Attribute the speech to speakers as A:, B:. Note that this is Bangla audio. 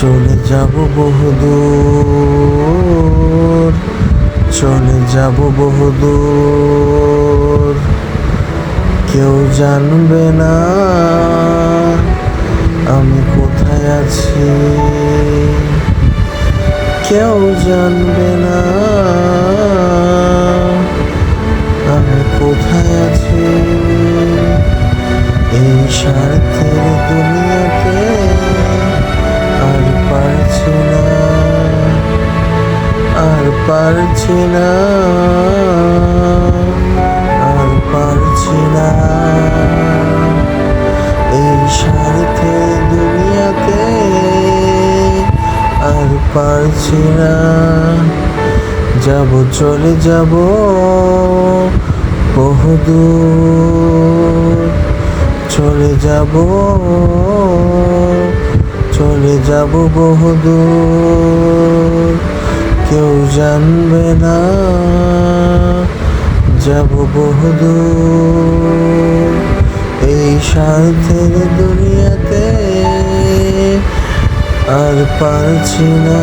A: চলে যাব বহুদূর, চলে যাব বহুদূর। কেউ জানবে না আমি কোথায় আছি। কেউ জানবে না আমি কোথায় আছি। এই স্বার্থের দুনিয়াতে আর পারছি না, আর পারছি না। এই স্বার্থের দুনিয়াতে আর পারছি না। যাব, চলে যাব বহুদূর চলে যাব চলে যাব বহুদূর জানবে না। যাব বহুদূর। এই স্বার্থের দুনিয়াতে আর পারছি না।